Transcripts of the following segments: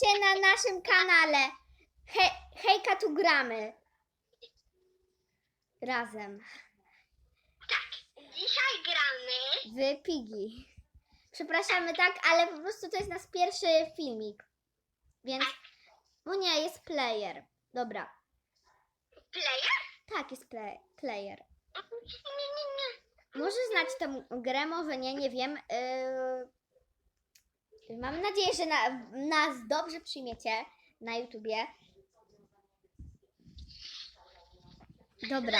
Cię na naszym kanale. He, hejka, tu gramy. Razem. Dzisiaj gramy. Wy pigi. Przepraszamy tak, ale po prostu to jest nasz pierwszy filmik. Więc. O nie, jest player. Dobra. Player? Tak, jest play, player. Nie, nie, nie. Może znać tę grę, może nie, nie wiem. Yy... Mam nadzieję, że na, nas dobrze przyjmiecie na YouTubie. Dobra,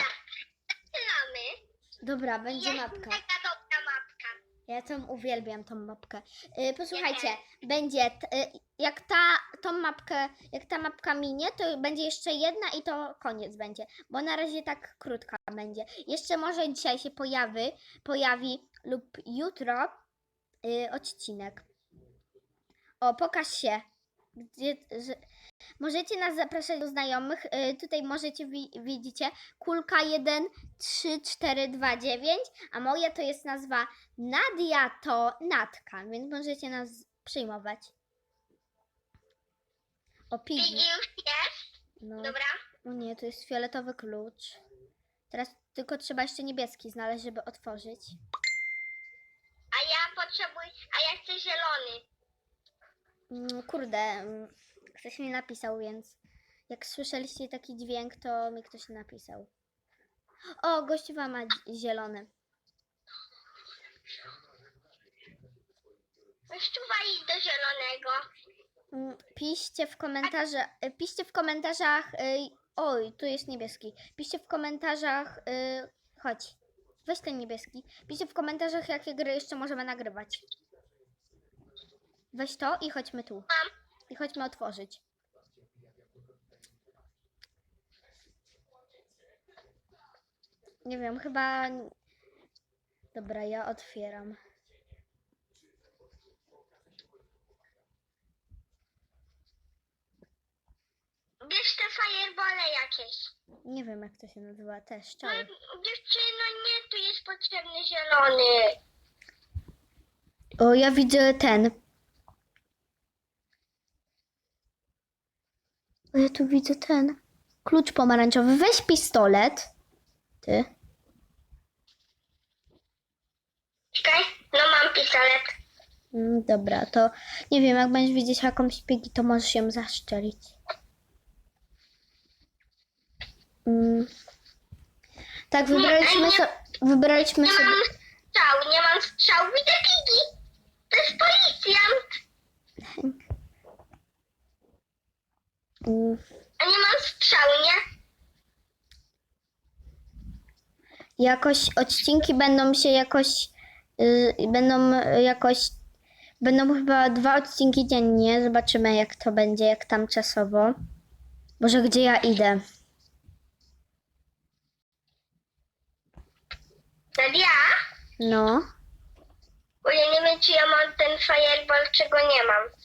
Zaczynamy. dobra, będzie Jest mapka. taka dobra mapka. Ja tam uwielbiam tą mapkę. Yy, posłuchajcie, będzie, t, yy, jak ta tą mapkę, jak ta mapka minie, to będzie jeszcze jedna i to koniec będzie, bo na razie tak krótka będzie. Jeszcze może dzisiaj się pojawi, pojawi lub jutro yy, odcinek. O, pokaż się. Gdzie, że, możecie nas zapraszać do znajomych. Yy, tutaj możecie, wi, widzicie, kulka 1, 3, 4, 2, 9, a moja to jest nazwa Nadia to Natka, więc możecie nas przyjmować. O, Piggy już jest. No, Dobra. o nie, to jest fioletowy klucz. Teraz tylko trzeba jeszcze niebieski znaleźć, żeby otworzyć. A ja potrzebuję, a ja chcę zielony. Mm, Kurde, mm, ktoś mi napisał, więc jak słyszeliście taki dźwięk, to mi ktoś napisał. O, gościuwa ma zielony. Wyszczuwaj do zielonego. Mm, Piszcie w komentarzach, y, piszcie w komentarzach, y, oj, tu jest niebieski. Piszcie w komentarzach, y, chodź, weź ten niebieski. Piszcie w komentarzach, jakie gry jeszcze możemy nagrywać. Weź to i chodźmy tu. Mam. I chodźmy otworzyć. Nie wiem, chyba... Dobra, ja otwieram. Bierz te firebole jakieś. Nie wiem, jak to się nazywa, te No, dziewczyno, nie, tu jest potrzebny zielony. O, ja widzę ten. O, ja tu widzę ten. Klucz pomarańczowy. Weź pistolet. Ty. Czekaj, no mam pistolet. Mm, dobra, to nie wiem, jak będziesz widzieć jakąś pigi, to możesz ją zaszczelić. Mm. Tak, wybraliśmy, so, wybraliśmy Nie sobie... mam strzał, nie mam strzał. Widzę pigi. To jest policjant. A nie mam strzału, nie? jakoś odcinki będą się jakoś y, będą y, jakoś będą chyba dwa odcinki dziennie. Zobaczymy jak to będzie, jak tam czasowo. Boże, gdzie ja idę? Nadia? No. Bo ja nie wiem, czy ja mam ten fireball, czy go nie mam.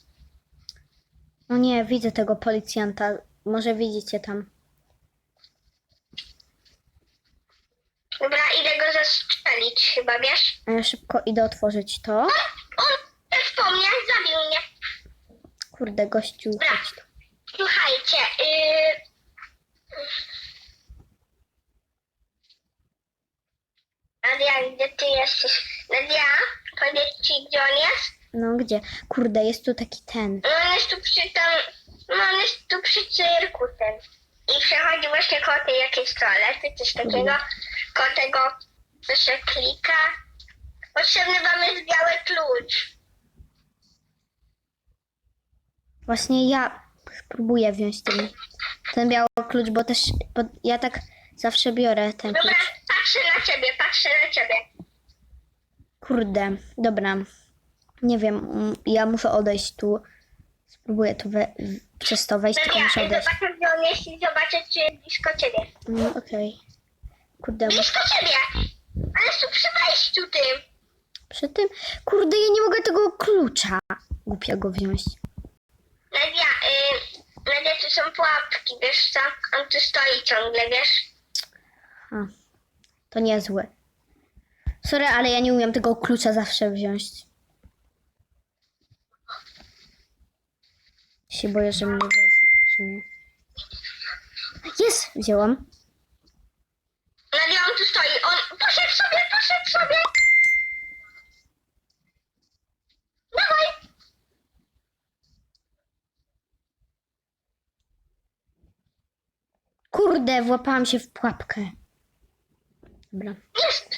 No nie, widzę tego policjanta. Może widzicie tam. Dobra, idę go zastrzelić chyba, wiesz? A ja szybko idę otworzyć to. On też po mnie zabił mnie. Kurde, gościu. chodź tu. Słuchajcie, yy... Nadia, gdzie ty jesteś? Nadia, powiedz ci, gdzie on jest? No gdzie? Kurde, jest tu taki ten. No on jest tu przy tam, no on jest tu przy cyrku ten. I przechodzi właśnie koło tej jakiejś toalety, coś takiego. Koło tego, co się klika. Potrzebny wam jest biały klucz. Właśnie ja spróbuję wziąć ten, ten biały klucz, bo też bo ja tak zawsze biorę ten Dobra, klucz. patrzę na ciebie, patrzę na ciebie. Kurde, dobra. Nie wiem, mm, ja muszę odejść tu. Spróbuję tu we, przez to wejść, tylko muszę odejść. zobaczę, gdzie on jest i zobaczę, czy jest blisko ciebie. No, okej. Kurde, Blisko ciebie! Ale tu przy wejściu tym. przy tym... Kurde, ja nie mogę tego klucza głupiego wziąć. Nadia, y, Nadia, tu są pułapki, wiesz co? On tu stoi ciągle, wiesz? To niezłe. Sorry, ale ja nie umiem tego klucza zawsze wziąć. Się boję, że mnie weźmie. Jest! Wzięłam. Nadia, on tu stoi. On poszedł sobie, poszedł sobie. Dawaj. Kurde, włapałam się w pułapkę. Dobra. Jest.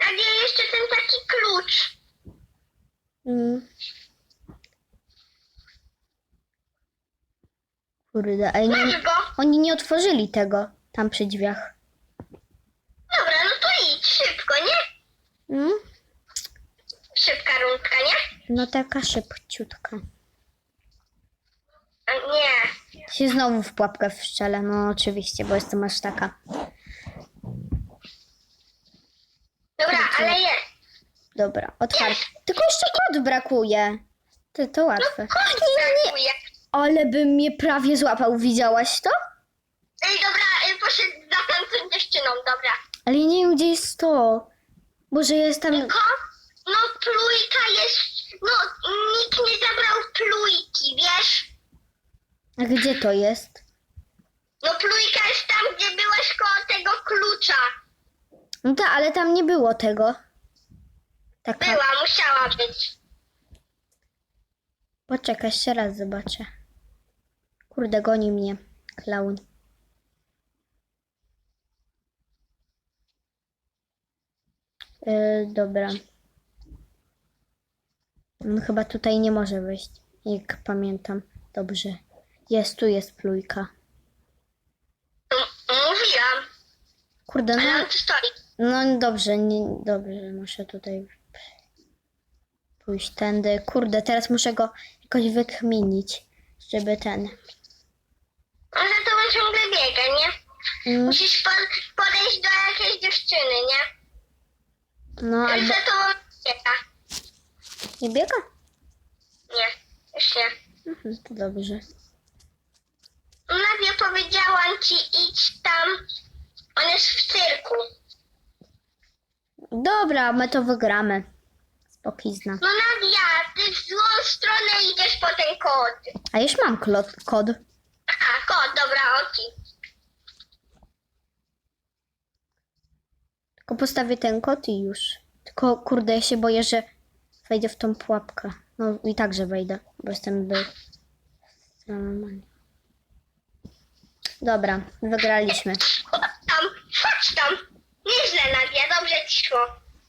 Nadia, jeszcze ten taki klucz. Mm. Kurde, ale nie, Masz go. oni nie otworzyli tego tam przy drzwiach. Dobra, no to idź szybko, nie? Mm? Szybka rundka, nie? No taka szybciutka. A Nie. Się znowu w pułapkę wszczelę, no oczywiście, bo jestem aż taka. Dobra, ale jest. Dobra, otwarty. Tylko jeszcze kod brakuje. To, to łatwe. Koń brakuje. Ale bym mnie prawie złapał, widziałaś to? Ej, dobra, ej, poszedł za tamtą dziewczyną, dobra. Ale ja nie wiem, gdzie jest to. Boże, ja jestem... Tylko, no plujka jest, no nikt nie zabrał plujki, wiesz? A gdzie to jest? No plujka jest tam, gdzie byłeś koło tego klucza. No tak, ale tam nie było tego. Taka... Była, musiała być. Poczekaj, jeszcze raz zobaczę. Kurde, goni mnie. Klaun. Yy, dobra. On chyba tutaj nie może wejść, jak pamiętam. Dobrze. Jest, tu jest plujka. Mówiłam, Kurde, ale no, on tu stoi. no dobrze, nie, dobrze, muszę tutaj pójść tędy. Kurde, teraz muszę go jakoś wykminić, żeby ten... On za tobą ciągle biega, nie? Mm, Musisz po- podejść do jakiejś dziewczyny, nie? No, On albo... za tobą biega. Nie biega? Nie, już nie. Mhm, to dobrze. Nadia powiedziałam ci idź tam. On jest w cyrku. Dobra, my to wygramy. Spokizna. No Nadia, ty w złą stronę idziesz po ten kod. A już mam klo- kod. Kod, dobra, oki. Tylko postawię ten kod i już. Tylko kurde, ja się boję, że wejdę w tą pułapkę. No i tak, że wejdę, bo jestem by... Normalnie. Dobra, wygraliśmy. Chodź tam, chodź tam. Nieźle Nadia, dobrze ci szło.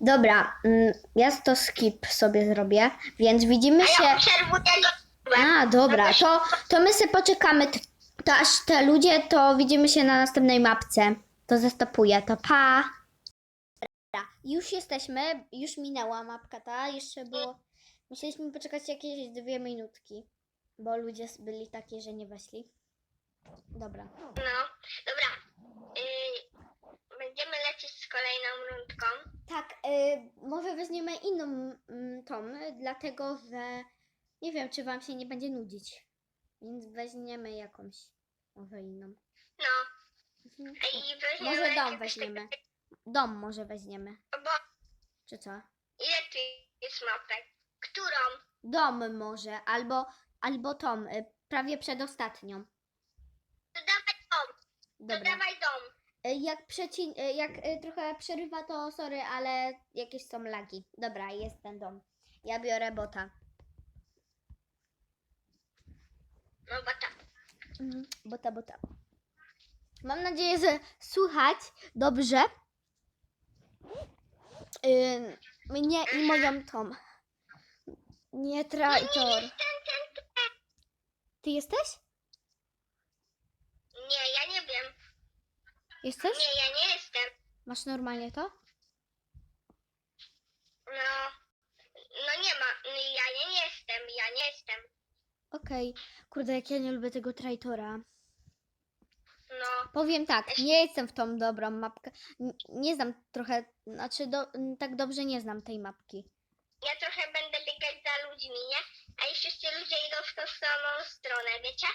Dobra, mm, ja to skip sobie zrobię, więc widzimy A się... ja obserwuję go. A, dobra, to, to my sobie poczekamy. t- To aż te ludzie, to widzimy się na następnej mapce. To zastopuję, to pa. Dobra, już jesteśmy, już minęła mapka ta, jeszcze było... Musieliśmy poczekać jakieś dwie minutki, bo ludzie byli takie, że nie weszli. Dobra. No, dobra. Y, będziemy lecieć z kolejną rundką. Tak, y, może weźmiemy inną mm, tą, dlatego że nie wiem, czy wam się nie będzie nudzić. Więc weźmiemy jakąś, może inną. No, Mhm. i weźmiemy... Może dom jakiegoś weźmiemy. Dom może weźmiemy. takiego- Bo Czy co? ile tu jest mapek? Którą? Dom może, albo, albo tą, y, prawie przedostatnią. To dawaj dom, to Dobra. dawaj dom. Y, Jak, przeci- y, jak y, trochę przerywa, to sorry, ale jakieś są lagi. Dobra, jest ten dom. Ja biorę bota. No bo tak. Mhm, Bota, bota. Mam nadzieję, że słychać dobrze. Ym, mnie i moją tą. Nie traitor. Ten. Ty jesteś? Nie, ja nie wiem. Jesteś? Nie, ja nie jestem. Masz normalnie to? No, no nie ma. No, Ja nie jestem, ja nie jestem. Okej. Kurde, jak ja nie lubię tego traitora. No, Powiem tak, nie jestem w tą dobrą mapkę. N- Nie znam trochę, znaczy do, tak dobrze nie znam tej mapki. ja trochę będę biegać za ludźmi, nie? A i wszyscy ludzie idą w tą samą stronę, wiecie?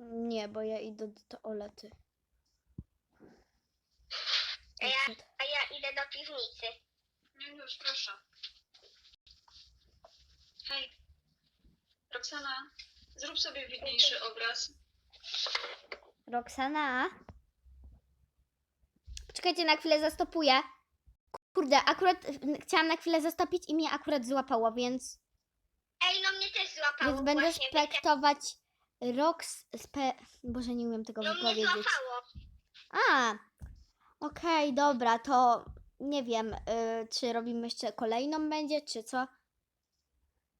Nie, bo ja idę do toalety. A ja, a ja idę do piwnicy. Nie, już proszę. Hej, Roxana, zrób sobie widniejszy obraz. Roxana? Czekajcie, na chwilę zastopuję. Kurde, akurat chciałam na chwilę zastopić i mnie akurat złapało, więc, Ej, no mnie też złapało więc będę właśnie. wiecie? spektować Rox... Spe... Boże, nie umiem tego No mnie wypowiedzieć. złapało. A, okej, dobra, to nie wiem, y, czy robimy jeszcze kolejną będzie, czy co?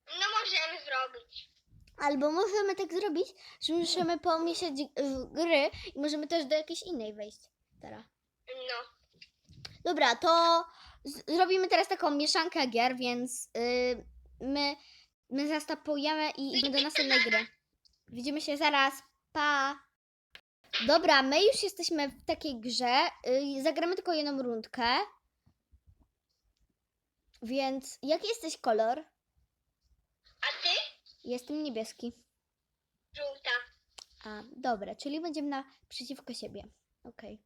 No możemy zrobić. Albo możemy tak zrobić, że możemy pomieszać y, gry i możemy też do jakiejś innej wejść teraz. No. Dobra, to zrobimy teraz taką mieszankę gier, więc y, my, my i idziemy do następnej gry. Widzimy się zaraz. Pa! Dobra, my już jesteśmy w takiej grze. Y, zagramy tylko jedną rundkę. Więc jaki jesteś kolor? Jestem niebieski. Żółta. A, dobra, czyli będziemy naprzeciwko siebie. Okej.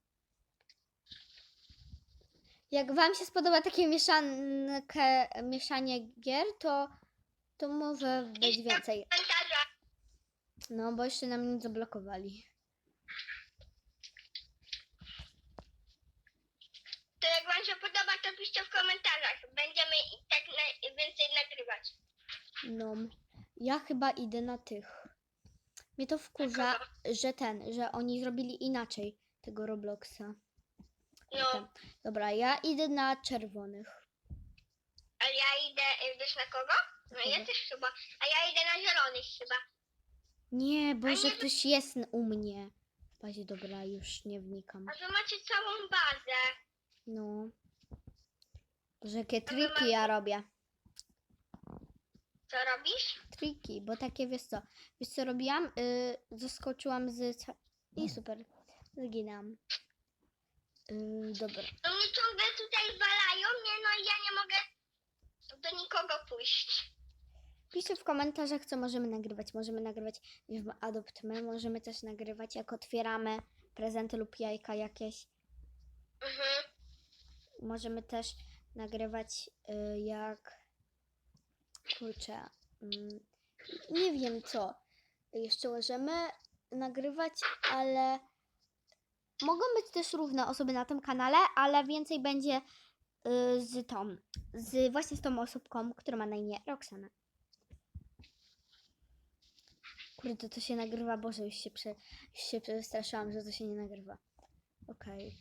Jak Wam się spodoba takie mieszankę, mieszanie gier, to, to może być więcej. No, bo jeszcze nam nie zablokowali. To jak wam się podoba, to piszcie w komentarzach. Będziemy i tak na, więcej nagrywać. No, ja chyba idę na tych. Mnie to wkurza, że ten, że oni zrobili inaczej tego Robloxa. No. Dobra, ja idę na czerwonych. a ja idę, y, wiesz na kogo? No ja Kogo? też chyba. A ja idę na zielonych chyba. Nie, bo A że nie, ktoś jest u mnie. W bazie, dobra, już nie wnikam. A wy macie całą bazę. No. Boże, jakie triki ja robię. Co robisz? Triki, bo takie, wiesz co, wiesz co robiłam? Yy, zaskoczyłam z... ca- I super, zginęłam. Yy, dobra. No mnie ciągle tutaj walają, nie no i ja nie mogę do nikogo pójść. Piszcie w komentarzach, co możemy nagrywać. Możemy nagrywać w Adopt Me, możemy też nagrywać, jak otwieramy prezenty lub jajka jakieś. Mhm. Możemy też nagrywać y, jak. Kurczę. Mm, nie wiem co. Jeszcze możemy nagrywać, ale. Mogą być też różne osoby na tym kanale, ale więcej będzie y, z tą. Z, właśnie z tą osobką, która ma na imię Roxana. Kurde, to się nagrywa. Boże, już się, prze, już się przestraszyłam, że to się nie nagrywa. Okej.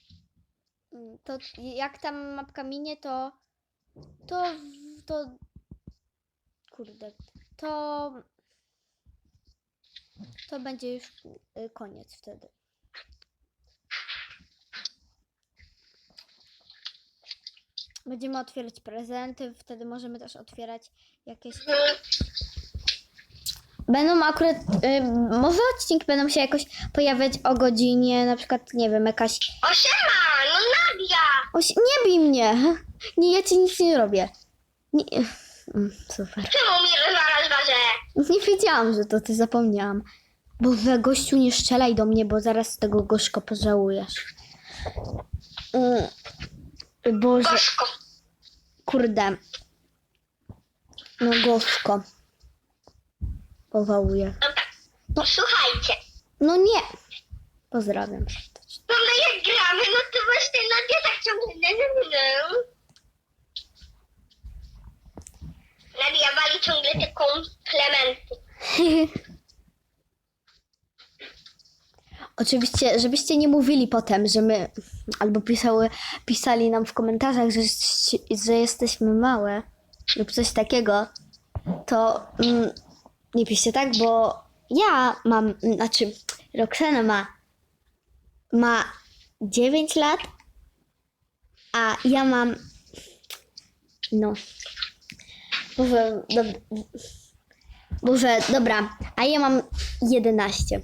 Mm, To jak tam mapka minie, to. To. To. Kurde. To. To będzie już y, koniec wtedy. Będziemy otwierać prezenty, wtedy możemy też otwierać jakieś. Będą akurat. Y, może odcinki będą się jakoś pojawiać o godzinie, na przykład, nie wiem, jakaś. O siema, no Nadia! Oś, nie bij mnie! Nie, ja ci nic nie robię. Nie. Mm, Super. Czemu mi rozwalasz? Nie wiedziałam, że to ty zapomniałam. Boże, gościu, nie strzelaj do mnie, bo zaraz tego gorzko pożałujesz. Mm. Boże, Gorzko. kurde. No gorzko. Powałuję. No tak. No słuchajcie. No nie. Pozdrawiam serdecznie. No my jak gramy, no to właśnie Nadia tak ciągle nie, nie, nie. Nadia wali ciągle te komplementy. Oczywiście, żebyście nie mówili potem, że my, albo pisały, pisali nam w komentarzach, że, że jesteśmy małe lub coś takiego, to mm, nie piszcie tak, bo ja mam, znaczy Roxana ma, ma 9 lat, a ja mam, no, Boże, dob, Boże, dobra, a ja mam 11.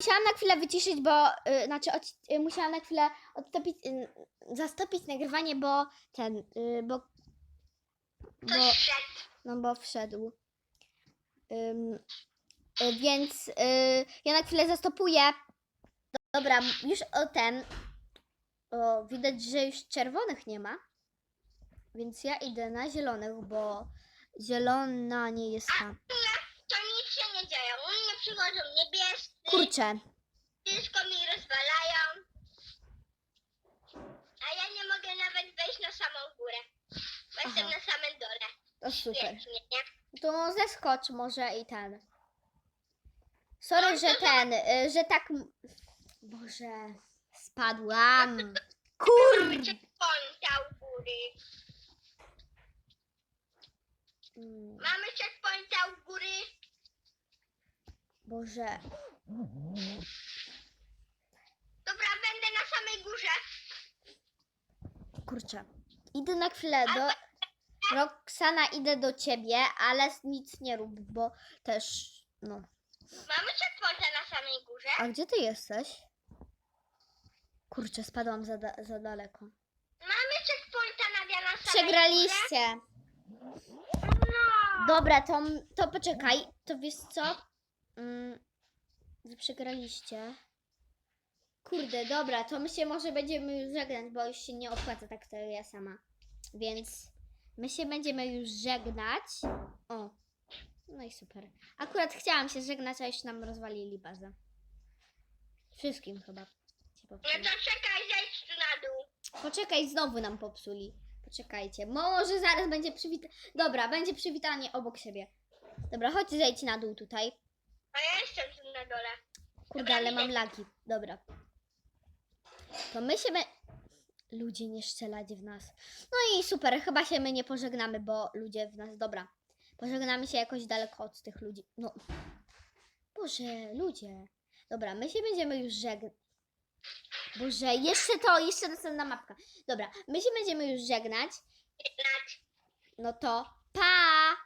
Musiałam na chwilę wyciszyć, bo y, znaczy od, y, musiałam na chwilę odtopić, y, zastopić nagrywanie, bo ten, y, bo, bo no bo wszedł. Ym, y, więc y, ja na chwilę zastopuję. Dobra, już o ten. O, widać, że już czerwonych nie ma. Więc ja idę na zielonych, bo zielona nie jest ta. nie działają. U mnie przychodzą niebiescy, Kurczę. wszystko mi rozwalają. A ja nie mogę nawet wejść na samą górę. Bo jestem Aha. na samym dole. To super. Świetnie, nie? To zeskocz może i ten. Sorry, że ten, y, że tak... m- Boże, spadłam. Kur... Mamy checkpointa u góry. Mm, Mamy checkpointa u góry. Boże. Dobra, będę na samej górze. Kurczę. Idę na chwilę do... Roxana, idę do ciebie, ale nic nie rób, bo też... No. Mamy checkpointa na samej górze. A gdzie ty jesteś? Kurczę, spadłam za, da- za daleko. Mamy checkpointa Nadia na samej górze. Przegraliście. No. Dobra, to, to poczekaj. To wiesz co? Mm, wy przegraliście. Kurde, dobra, to my się może będziemy już żegnać, bo już się nie opłaca tak to ja sama. Więc my się będziemy już żegnać. O, no i super. Akurat chciałam się żegnać, a już nam rozwalili bazę. Wszystkim chyba. się No to czekaj, zejdź tu na dół. Poczekaj, znowu nam popsuli. Poczekajcie. Może zaraz będzie przywitanie. Dobra, będzie przywitanie obok siebie. Dobra, chodź zejdź na dół tutaj. A ja jestem tu na dole. Kurde, Dobra, ale idę. mam lagi. Dobra. To my się. Be... Ludzie nie strzelać w nas. No i super, chyba się my nie pożegnamy, bo ludzie w nas. Dobra. Pożegnamy się jakoś daleko od tych ludzi. No. Boże, ludzie. Dobra, my się będziemy już żegnać. Boże, jeszcze to, jeszcze następna mapka. Dobra, my się będziemy już żegnać. Żegnać. No to pa!